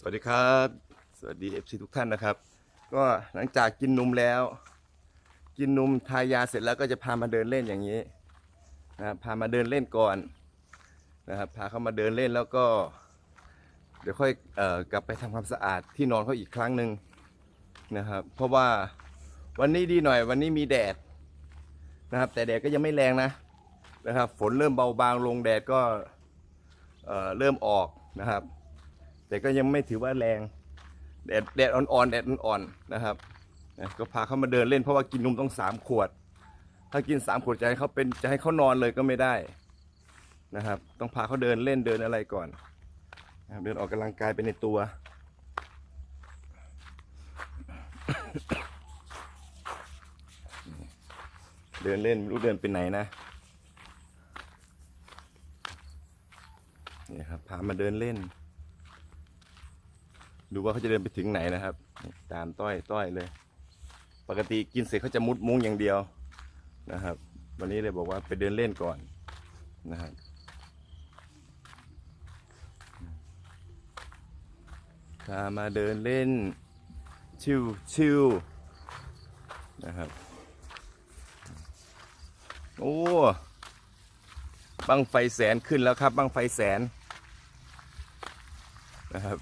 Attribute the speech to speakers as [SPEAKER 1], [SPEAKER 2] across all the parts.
[SPEAKER 1] สวัสดีครับ สวัสดีเอฟซีทุกท่านนะครับ ก็หลังจากกินนมแล้ว กินนมทายาเสร็จแล้วก็จะพามาเดินเล่นอย่างนี้นะครับพามาเดินเล่นก่อนนะครับพาเขามาเดินเล่นแล้วก็ เดี๋ยวค่อยเอ่อกลับไปทำความสะอาดที่นอนเขาอีกครั้งหนึ่งนะครับ เพราะว่าวันนี้ดีหน่อยวันนี้มีแดดนะครับ แต่แดดก็ยังไม่แรงนะนะครับ ฝนเริ่มเบาบางลงแดดก็เอ่อเริ่มออกนะครับ แต่ก็ยังไม่ถือว่าแรงแดดแดดอ่อนๆแดดอ่อนๆนะครับก็พาเขามาเดินเล่นเพราะว่ากินนมต้องสามขวด ถ้ากินสามขวดจะให้เขาเป็นจะให้เขานอนเลยก็ไม่ได้นะครับ ต้องพาเขาเดินเล่นเดินอะไรก่อนนะเดินออกกำลังกายไปในตัว เดินเล่นไม่รู้เดินไปไหนนะนี่ครับพามาเดินเล่น ดูว่าเขาจะเดินไปถึงไหนนะครับ ตามต้อยต้อยเลย ปกติกินเสร็จเขาจะมุดมุ้งอย่างเดียวนะครับ วันนี้เลยบอกว่าไปเดินเล่นก่อนนะครับพามาเดินเล่นชิวชิวนะครับโอ้บังไฟแสนขึ้นแล้วครับบังไฟแสนนะครับ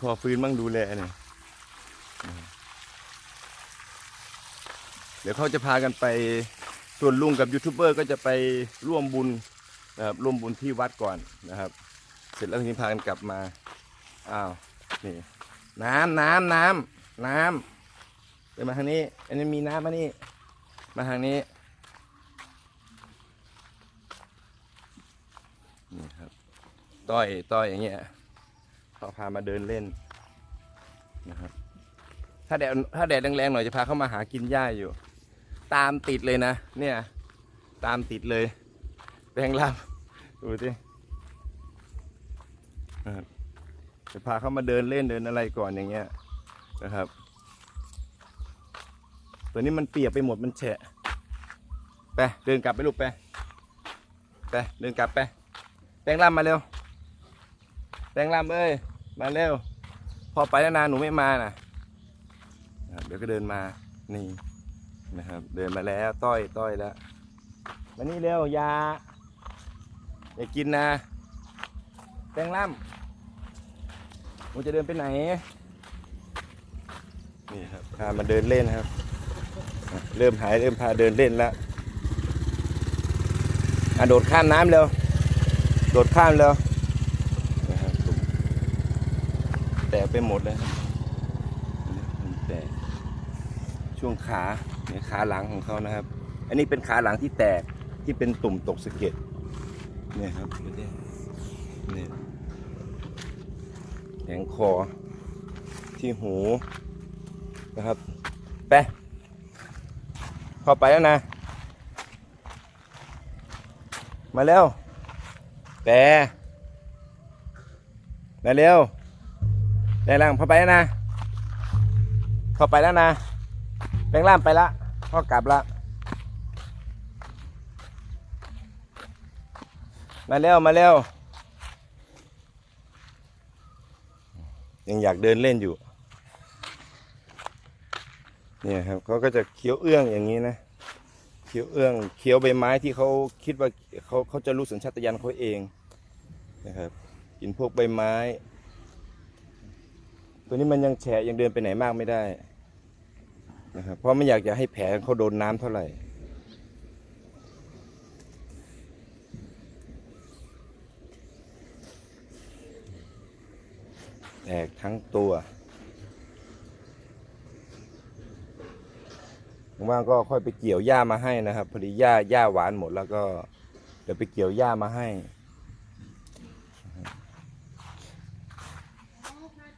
[SPEAKER 1] พอฟื้นบ้างดูแลเนี่ยเดี๋ยวเขาจะพากันไปส่วนลุงกับยูทูบเบอร์ก็จะไปร่วมบุญนะครับร่วมบุญที่วัดก่อนนะครับ เสร็จแล้วทีนี้พากันกลับมาอ้าวนี่น้ำน้ำน้ำน้ำเดินมาทางนี้ อันนี้มีน้ำมานี่มาทางนี้นี่ครับ ต้อยต้อยอย่างเงี้ย เขาพามาเดินเล่นนะครับถ้าแดดถ้าแดดแรงๆหน่อยจะพาเข้ามาหากินหญ้าอยู่ ตามติดเลยนะ เนี่ย ตามติดเลยแปลงร่างดูสิจะพาเข้ามาเดินเล่นเดินอะไรก่อนอย่างเงี้ยนะครับ ตัวนี้มันเปียกไปหมดมันแฉะไปเดินกลับไปลูกไปไปเดินกลับไปแปลงร่างมาเร็ว แตงลำเอ้ย มาเร็ว พอไปแล้วนานหนูไม่มานะนะเดี๋ยวก็เดินมา นี่นะครับ เดินมาแล้ว ต้อยต้อยแล้ว มานี่เร็ว ยา อย่ากินนะ แตงลำหนูจะเดินไปไหน นี่ครับ พามาเดินเล่นครับ เริ่มหายเริ่มพาเดินเล่นแล้วอะโดดข้ามน้ำเร็ว โดดข้ามเร็ว นะครับตุ่ม แตกไปหมดเลยครับมันแตกช่วงขาเนี่ยขาหลังของเขานะครับ อันนี้เป็นขาหลังที่แตกที่เป็นตุ่มตกสะเก็ดเนี่ยครับเนี่ยเนี่ยแขงคอที่หูนะครับไปเข้าไปแล้วนะ มาเร็วแปรมาเร็ว แปลงร่างพอไปแล้วนะพอไปแล้วนะแปลงร่างไปละพ่อกลับละมาเร็วมาเร็วยังอยากเดินเล่นอยู่ เนี่ยครับเขาก็จะเคี้ยวเอื้องอย่างนี้นะเคี้ยวเอื้องเคี้ยวใบไม้ที่เขาคิดว่าเขาเขาจะรู้สัญชาตญาณเขาเองนะครับกินพวกใบไม้ ตัวนี้มันยังแฉะยังเดินไปไหนมากไม่ได้นะครับเพราะไม่อยากจะให้แผลเขาโดนน้ำเท่าไหร่ แตกทั้งตัวว่างก็ค่อยไปเกี่ยวหญ้ามาให้นะครับ พอดีหญ้าหญ้าหวานหมดแล้วก็เดี๋ยวไปเกี่ยวหญ้ามาให้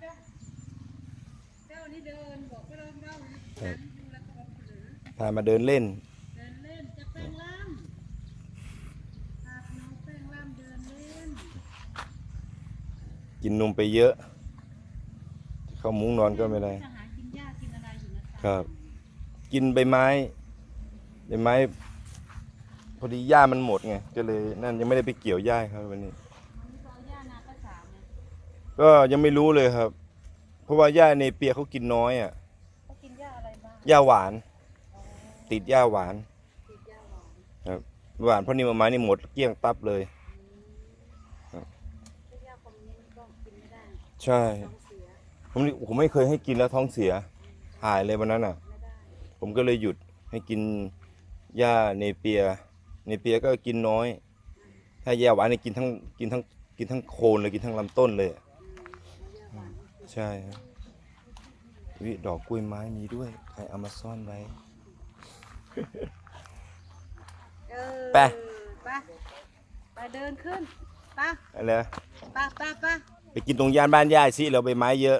[SPEAKER 2] เจ้า นี่เดินบอกก็เดินเล่า
[SPEAKER 1] ครับ
[SPEAKER 2] แล้วก็บอกหรือ
[SPEAKER 1] พามาเดินเล่น
[SPEAKER 2] เดินเล่นจะแป้งล่ำพาน้องแป้งล่ำเดินเล่น
[SPEAKER 1] กินนมไปเยอะ เข้ามุ้งนอนก็ไม่ได้
[SPEAKER 2] จะหากินหญ้ากินอะไรอยู่นะคะ
[SPEAKER 1] ครับกินใบไม้ใบไม้ พอดีหญ้ามันหมดไงก็เลยนั่นยังไม่ได้ไปเกี่ยวหญ้าให้ครับวันนี้
[SPEAKER 2] มันก็เอาหญ้านาก็สามเนี่ย
[SPEAKER 1] ก็ก็ยังไม่รู้เลยครับ เพราะว่าหญ้าในเปียเขากินน้อยอะ
[SPEAKER 2] เขากินหญ้าอะไรบ้าง
[SPEAKER 1] หญ้าหวาน
[SPEAKER 2] อ๋อ
[SPEAKER 1] ติดหญ้าหวาน
[SPEAKER 2] กินหญ้าหวาน
[SPEAKER 1] หวานเพราะนี่มาไม้นี่หมดเกลี้ยงตับเลยครับ
[SPEAKER 2] ถ้าหญ้าคมนี้มันก็กินไม่ได้
[SPEAKER 1] ใช่
[SPEAKER 2] ท้องเสีย
[SPEAKER 1] ผมนี่ผมไม่เคยให้กินแล้วท้องเสียหายเลยวันนั้นอะ
[SPEAKER 2] ไม่ได้
[SPEAKER 1] ผมก็เลยหยุดให้กินหญ้าเนเปีย เนเปียก็กินน้อย ถ้าหญ้าหวานนี่กินทั้งกินทั้งกินทั้งโคนเลยกินทั้งลำต้นเลยอะ
[SPEAKER 2] หญ้าหวาน
[SPEAKER 1] ใช่ครับวิดอกกล้วยไม้มีด้วย ใครเอามาซ่อนไว้
[SPEAKER 2] เออ
[SPEAKER 1] ไป
[SPEAKER 2] ไปไปเดินขึ้นไป
[SPEAKER 1] อะไรนะ
[SPEAKER 2] ไปไปไป
[SPEAKER 1] ไปกินตรงย่านบ้านย่าสิเราใบไม้เยอะ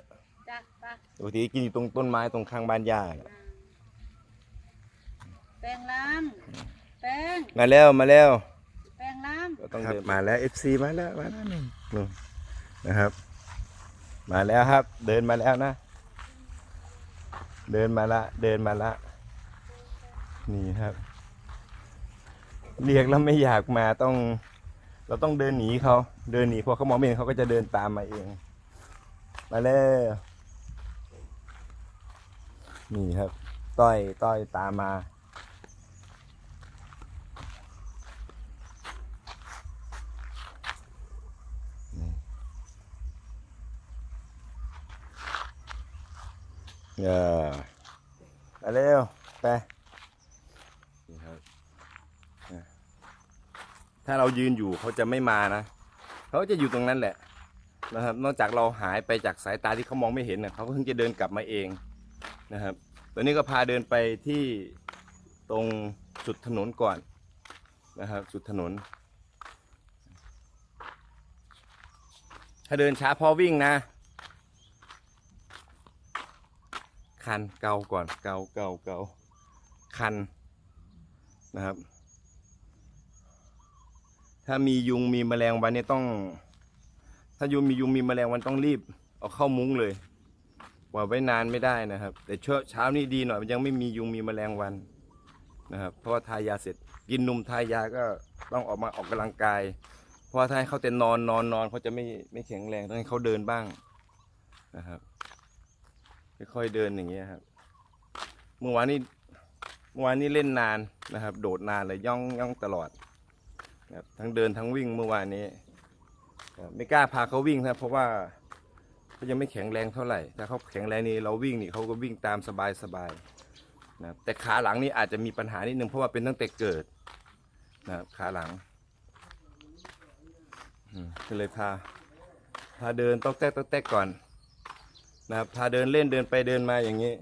[SPEAKER 2] จ้ะไป
[SPEAKER 1] ปกติกินอยู่ตรงต้นไม้ตรงข้างบ้านย่าน่ะ
[SPEAKER 2] อ่าแปลงลำแปลง
[SPEAKER 1] มาแล้วมาแล้ว
[SPEAKER 2] แปลงล
[SPEAKER 1] ก็ต้องเดินมาแล้ว FC มาแล้วมาแล้วนี่นู่นนะครับ มาแล้วครับ เดินมาแล้วนะ เดินมาละ เดินมาละ นี่ครับ เรียกแล้วไม่อยากมาต้อง เราต้องเดินหนีเขาเดินหนีพอเขามองไม่เห็นเขาก็จะเดินตามมาเอง มาแล้วนี่ครับ ต้อยต้อยตามมา เออมาเร็วไปนี่ครับถ้าเรายืนอยู่เขาจะไม่มานะเขาจะอยู่ตรงนั้นแหละนะครับ นอกจากเราหายไปจากสายตาที่เขามองไม่เห็นนะเขาก็เพิ่งจะเดินกลับมาเองนะครับตอนนี้ก็พาเดินไปที่ตรงสุดถนนก่อนนะครับสุดถนน ถ้าเดินช้าพอวิ่งนะ คันเกาก่อนเกาเกาเกาคันนะครับ ถ้ามียุงมีแมลงวันเนี่ยต้อง ถ้ายุงมียุงมีแมลงวันต้องรีบ เอาเข้ามุ้งเลยปล่อยไว้นานไม่ได้นะครับ แต่เช้าเช้านี้ดีหน่อยมันยังไม่มียุงมีแมลงวันนะครับเพราะว่าทายาเสร็จกินนมทายาก็ต้องออกมาออกกำลังกาย เพราะว่าถ้าให้เขาแต่นอนนอนนอนเขาจะไม่ไม่แข็งแรงต้องให้เขาเดินบ้างนะครับ ค่อยๆเดินอย่างเงี้ยครับเมื่อวานนี้เมื่อวานนี้เล่นนานนะครับ โดดนานเลยย่องย่องตลอดนะครับทั้งเดินทั้งวิ่งเมื่อวานนี้ไม่กล้าพาเขาวิ่งนะเพราะว่าเขายังไม่แข็งแรงเท่าไหร่ถ้าเขาแข็งแรงนี่เราวิ่งนี่เขาก็วิ่งตามสบายสบายๆนะครับแต่ขาหลังนี่อาจจะมีปัญหานิดนึงเพราะว่าเป็นตั้งแต่เกิดนะครับขาหลังก็เลยพาพาเดินต๊อกแต๊กต๊อกแต๊กก่อน นะครับ พาเดินเล่นเดินไปเดินมาอย่างนี้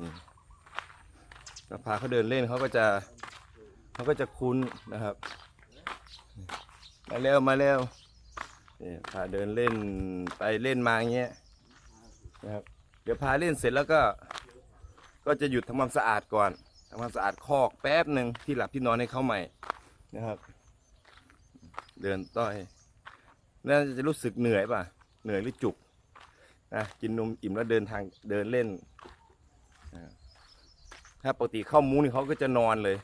[SPEAKER 1] นี่ก็พาเขาเดินเล่นเขาก็จะเขาก็จะคุ้นนะครับ มาเร็วมาเร็วพาเดินเล่นไปเล่นมาอย่างเงี้ยนะครับเดี๋ยวพาเล่นเสร็จแล้วก็ ก็จะหยุดทำความสะอาดก่อนทำความสะอาดคอกแป๊บหนึ่งที่หลับที่นอนให้เขาใหม่นะครับ เดินต้อยน่าจะรู้สึกเหนื่อยป่ะ เหนื่อยหรือจุก นะกินนมอิ่มแล้วเดินทางเดินเล่น ถ้าปกติเข้ามุ้งนี่เขาก็จะนอนเลย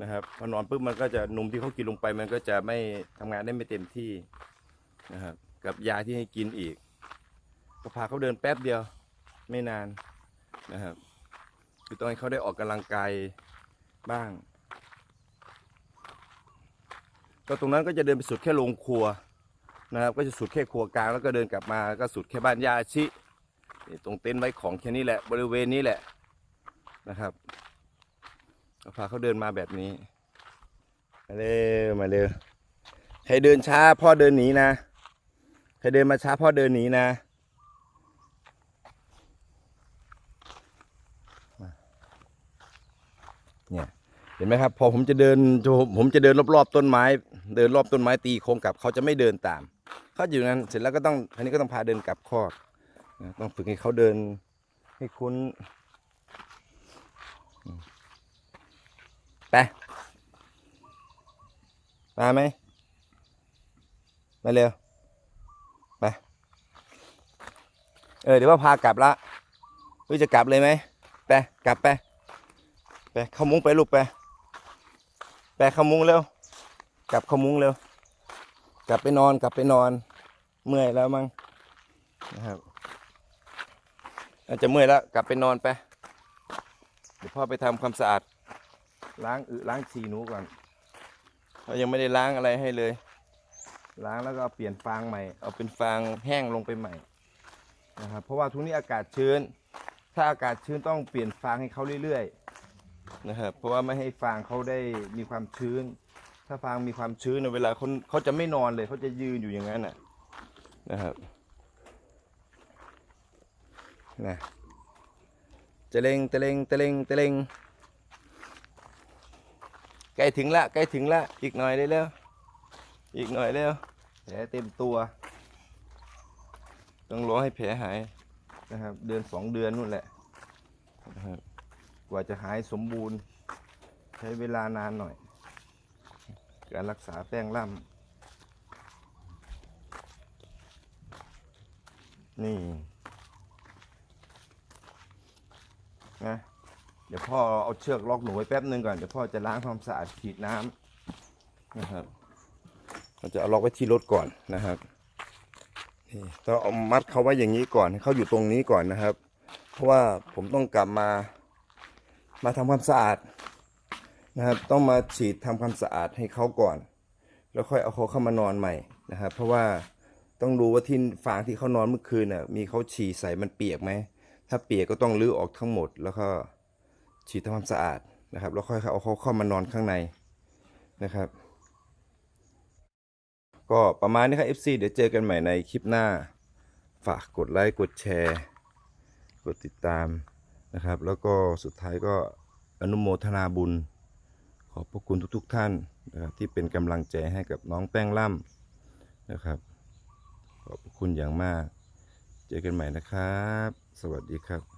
[SPEAKER 1] นะครับพอนอนปุ๊บมันก็จะนมที่เขากินลงไปมันก็จะไม่ทำงานได้ไม่เต็มที่นะครับกับยาที่ให้กินอีกก็พาเขาเดินแป๊บเดียวไม่นานนะครับคือต้องให้เขาได้ออกกำลังกายบ้าง ก็ตรงนั้นก็จะเดินไปสุดแค่โรงครัว นะครับ ก็จะสุดแค่ครัวกลางแล้วก็เดินกลับมาก็สุดแค่บ้านยาชิตรงเต็นท์ไว้ของแค่นี้แหละ บริเวณนี้แหละนะครับพาเขาเดินมาแบบนี้ มาเร็วมาเร็วใครเดินช้าพ่อเดินหนีนะใครเดินมาช้าพ่อเดินหนีนะเนี่ยเห็นไหมครับ พอผมจะเดินผมจะเดินรอบๆต้นไม้ เดินรอบต้นไม้ตีโค้งกลับเขาจะไม่เดินตาม เขาอยู่นั้นเสร็จแล้วก็ต้องทีนี้ก็ต้องพาเดินกลับคอกต้องฝึกให้เขาเดินให้คุ้นไปมาไหมมาเร็วไปเออเดี๋ยวว่าพากลับละหรือจะกลับเลยไหมไปกลับไปไปเข้ามุ้งไปลูกไปไปเข้ามุ้งเร็วกลับเข้ามุ้งเร็วกลับไปนอนกลับไปนอน เมื่อยแล้วมั้งนะครับ อาจจะเมื่อยแล้วกลับไปนอนไป เดี๋ยวพ่อไปทำความสะอาด ล้างอึล้างฉี่หนูก่อนเรายังไม่ได้ล้างอะไรให้เลย ล้างแล้วก็เอาเปลี่ยนฟางใหม่ เอาเป็นฟางแห้งลงไปใหม่นะครับเพราะว่าทุกนี้อากาศชื้น ถ้าอากาศชื้นต้องเปลี่ยนฟางให้เขาเรื่อยๆนะครับเพราะว่าไม่ให้ฟางเขาได้มีความชื้น ถ้าฟางมีความชื้นเนี่ยเวลาคนเขาจะไม่นอนเลยเขาจะยืนอยู่อย่างนั้นน่ะ นะครับนะเตะเลงเตะเลงเตะเลงเตะเลงใกล้ถึงละใกล้ถึงละอีกหน่อยได้แล้วอีกหน่อยแล้วแผลเต็มตัว ต้องรอให้แผลหายนะครับ เดือนสองเดือนนู่นแหละนะครับกว่าจะหายสมบูรณ์ ใช้เวลานานหน่อย การรักษาแป้งล่ำ นี่นะเดี๋ยวพ่อเอาเชือกล็อกหนูไว้แป๊บนึงก่อน เดี๋ยวพ่อจะล้างความสะอาดฉีดน้ำนะครับเราจะเอาล็อกไว้ที่รถก่อนนะครับนี่ต้องเอามัดเขาไว้อย่างนี้ก่อนให้เขาอยู่ตรงนี้ก่อนนะครับ เพราะว่าผมต้องกลับมา มาทำความสะอาดนะครับ ต้องมาฉีดทำความสะอาดให้เขาก่อน แล้วค่อยเอาเขาเข้ามานอนใหม่นะครับ เพราะว่า ต้องดูว่าที่ฟางที่เขานอนเมื่อคืนน่ะ มีเขาฉี่ใส่มันเปียกไหม ถ้าเปียกก็ต้องรื้อออกทั้งหมด แล้วก็ฉีดทำความสะอาดนะครับ แล้วค่อยเอาเขาเข้ามานอนข้างในนะครับ ก็ประมาณนี้ครับ FC เดี๋ยวเจอกันใหม่ในคลิปหน้า ฝากกดไลค์กดแชร์ กดติดตามนะครับ แล้วก็สุดท้ายก็อนุโมทนาบุญ ขอบพระคุณทุกๆทท่านนะครับที่เป็นกำลังใจให้กับน้องแป้งล่ำนะครับ ขอบคุณอย่างมาก เจอกันใหม่นะครับ สวัสดีครับ